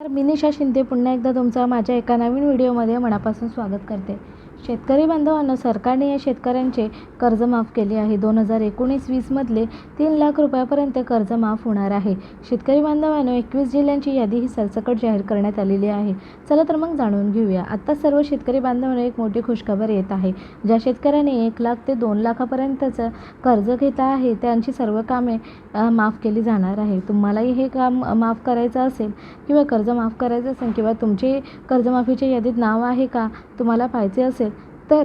तर मिनिषा शिंदे पुन्हा एकदा तुमचं माझ्या एका नवीन व्हिडिओमध्ये मनापासून स्वागत करते. शेतकरी बांधवांनो सरकारने या शेतकऱ्यांचे कर्ज माफ केले आहे. दोन हजार एकोणीस वीसमधले तीन लाख रुपयापर्यंत कर्ज माफ होणार आहे. शेतकरी बांधवांनो एकवीस जिल्ह्यांची यादी ही सरसकट जाहीर करण्यात आलेली आहे. चला तर मग जाणून घेऊया. आत्ता सर्व शेतकरी बांधवांना एक मोठी खुशखबर येत आहे. ज्या शेतकऱ्याने एक लाख ते दोन लाखापर्यंतचं कर्ज घेतलं आहे त्यांची सर्व कामे माफ केली जाणार आहे. तुम्हालाही हे काम माफ करायचं असेल किंवा कर्ज माफ करायचं असेल किंवा तुमचे कर्जमाफीच्या यादीत नाव आहे का तुम्हाला पाहिजे असेल तर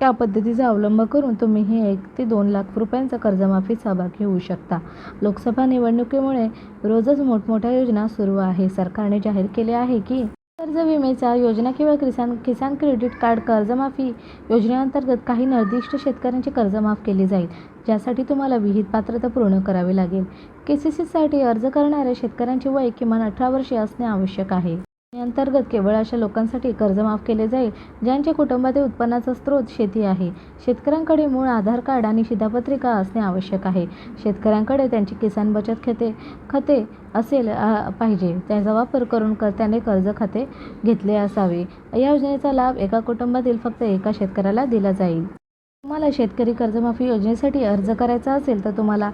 त्या पद्धतीचा अवलंब करून तुम्ही हे एक ते दोन लाख रुपयांचा कर्जमाफी सहभागी होऊ शकता. लोकसभा निवडणुकीमुळे रोजच मोठमोठ्या योजना सुरू आहे. सरकारने जाहीर केले आहे की कर्ज विमेचा योजना किंवा किसान किसान क्रेडिट कार्ड कर्जमाफी योजनेअंतर्गत काही निर्दिष्ट शेतकऱ्यांची कर्ज माफ केली जाईल ज्यासाठी तुम्हाला विहित पात्रता पूर्ण करावी लागेल. के सी सीसाठी अर्ज करणाऱ्या शेतकऱ्यांचे वय किमान अठरा वर्षे असणे आवश्यक आहे. अंतर्गत केवळ अशा लोकांसाठी कर्ज माफ केले जाईल ज्यांच्या कुटुंबातील उत्पन्नाचा स्रोत शेती आहे. शेतकऱ्यांकडे मूळ आधार कार्ड आणि शिधापत्रिका असणे आवश्यक आहे. शेतकऱ्यांकडे त्यांची किसान बचत खाते खाते असेल पाहिजे. त्याचा वापर करून कर त्याने कर्ज खाते घेतले असावे. या योजनेचा लाभ एका कुटुंबातील फक्त एका शेतकऱ्याला दिला जाईल. तुम्हाला शेतकरी कर्जमाफी योजनेसाठी अर्ज करायचा असेल तर तुम्हाला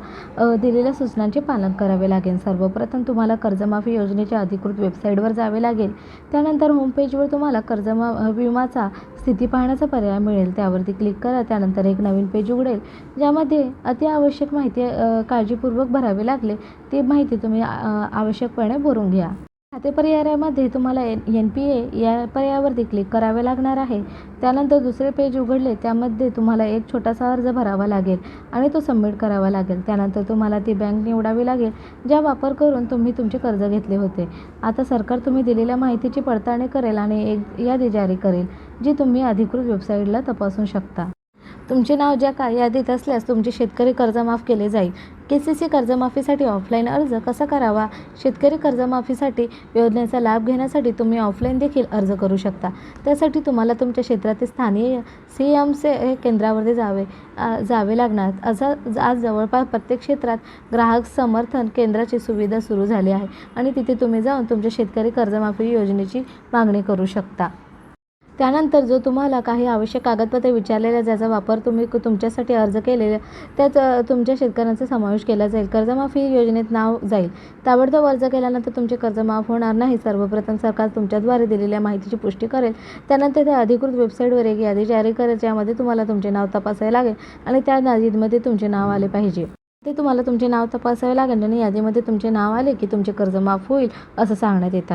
दिलेल्या सूचनांचे पालन करावे लागेल. सर्वप्रथम तुम्हाला कर्जमाफी योजनेच्या अधिकृत वेबसाईटवर जावे लागेल. त्यानंतर होमपेजवर तुम्हाला कर्जमा विमाचा स्थिती पाहण्याचा पर्याय मिळेल. त्यावरती क्लिक करा. त्यानंतर एक नवीन पेज उघडेल ज्यामध्ये अति आवश्यक माहिती काळजीपूर्वक भरावी लागले. ती माहिती तुम्ही आवश्यकपणे भरून घ्या. खाते पर्यायामध्ये तुम्हाला एन एन पी ए या पर्यायावरती क्लिक करावे लागणार आहे. त्यानंतर दुसरे पेज उघडले त्यामध्ये तुम्हाला एक छोटासा अर्ज भरावा लागेल आणि तो सबमिट करावा लागेल. त्यानंतर तुम्हाला ती बँक निवडावी लागेल ज्या वापर करून तुम्ही तुमचे कर्ज घेतले होते. आता सरकार तुम्ही दिलेल्या माहितीची पडताळणी करेल आणि एक यादी जारी करेल जी तुम्ही अधिकृत वेबसाईटला तपासू शकता. तुमचे नाव ज्या का यादीत असल्यास तुमचे शेतकरी कर्जमाफ केले जाईल. के सी सी कर्जमाफीसाठी ऑफलाईन अर्ज कसा करावा? शेतकरी कर्जमाफीसाठी योजनेचा लाभ घेण्यासाठी तुम्ही ऑफलाईन देखील अर्ज करू शकता. त्यासाठी तुम्हाला तुमच्या क्षेत्रातील स्थानीय सी एम से केंद्रावरती जावे जावे लागणार. असा आज जवळपास प्रत्येक क्षेत्रात ग्राहक समर्थन केंद्राची सुविधा सुरू झाली आहे आणि तिथे तुम्ही जाऊन तुमच्या शेतकरी कर्जमाफी योजनेची मागणी करू शकता. त्यानंतर जो तुम्हाला काही आवश्यक कागदपत्रे विचारलेल्या ज्याचा वापर तुम्ही तुमच्यासाठी अर्ज केलेल्या त्यात तुमच्या शेतकऱ्यांचा समावेश केला जाईल. कर्जमाफी योजनेत नाव जाईल. ताबडतोब अर्ज केल्यानंतर तुमचे कर्ज माफ होणार नाही. सर्वप्रथम सरकार तुमच्याद्वारे दिलेल्या माहितीची पुष्टी करेल. त्यानंतर त्या अधिकृत वेबसाईटवर एक यादी जारी करेल ज्यामध्ये तुम्हाला तुमचे नाव तपासावे लागेल आणि त्या यादीमध्ये तुमचे नाव आले पाहिजे. ते तुम्हाला तुमचे नाव तपासावे लागेल आणि यादीमध्ये तुमचे नाव आले की तुमचे कर्ज माफ होईल असं सांगण्यात येत आहे.